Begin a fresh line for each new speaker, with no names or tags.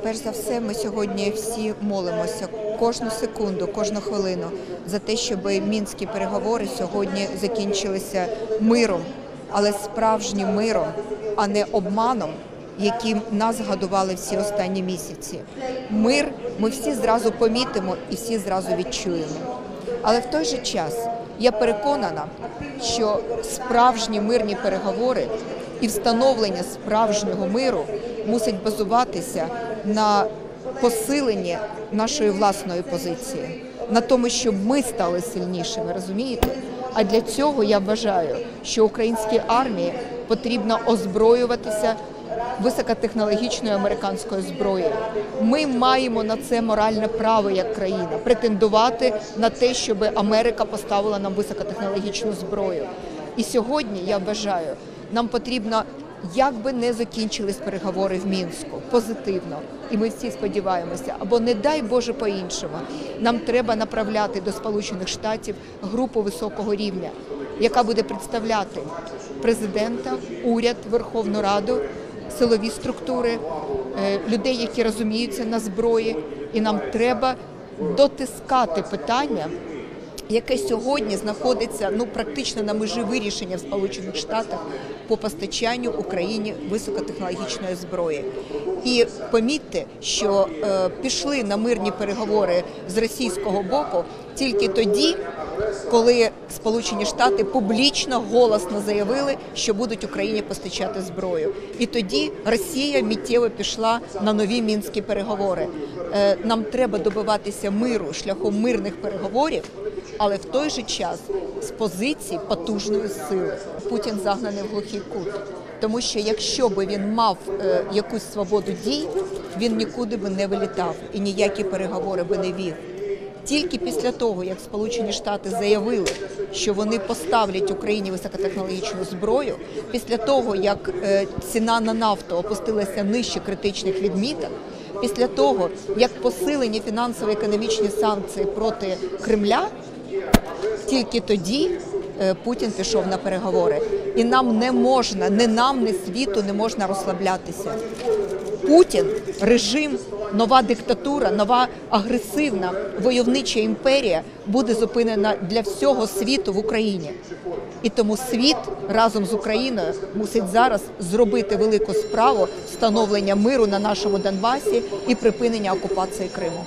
Перш за все, ми сьогодні всі молимося кожну секунду, кожну хвилину за те, щоб мінські переговори сьогодні закінчилися миром, але справжнім миром, а не обманом, яким нас годували всі останні місяці. Мир ми всі зразу помітимо і всі зразу відчуємо. Але в той же час я переконана, що справжні мирні переговори і встановлення справжнього миру мусить базуватися на посиленні нашої власної позиції, на тому, щоб ми стали сильнішими, розумієте? А для цього я вважаю, що українській армії потрібно озброюватися високотехнологічною американською зброєю. Ми маємо на це моральне право як країна претендувати на те, щоб Америка поставила нам високотехнологічну зброю. І сьогодні я вважаю, нам потрібно. Як би не закінчились переговори в мінську позитивно, і ми всі сподіваємося, або не дай Боже по-іншому, нам треба направляти до Сполучених Штатів групу високого рівня, яка буде представляти президента, уряд, Верховну Раду, силові структури, е, людей, які розуміються на зброї, і нам треба дотискати питання яке сьогодні знаходиться ну практично на межі вирішення в Сполучених Штатах по постачанню Україні високотехнологічної зброї. І помітьте, що е, пішли на мирні переговори з російського боку тільки тоді, коли Сполучені Штати публічно голосно заявили, що будуть Україні постачати зброю. І тоді Росія миттєво пішла на нові мінські переговори. Е, Нам треба добиватися миру шляхом мирних переговорів але в той же час з позиції потужної сили Путін загнаний в глухий кут. Тому що якщо би він мав е, якусь свободу дій, він нікуди би не вилітав і ніякі переговори би не вів. Тільки після того, як Сполучені Штати заявили, що вони поставлять Україні високотехнологічну зброю, після того як е, ціна на нафту опустилася нижче критичних відміток, після того як посилені фінансово-економічні санкції проти Кремля, тільки тоді е, Путін пішов на переговори, і нам не можна, не нам, не світу не можна розслаблятися. Путін, режим, нова диктатура, нова агресивна войовнича імперія буде зупинена для всього світу в Україні. І тому світ разом з Україною мусить зараз зробити велику справу встановлення миру на нашому Донбасі і припинення окупації Криму.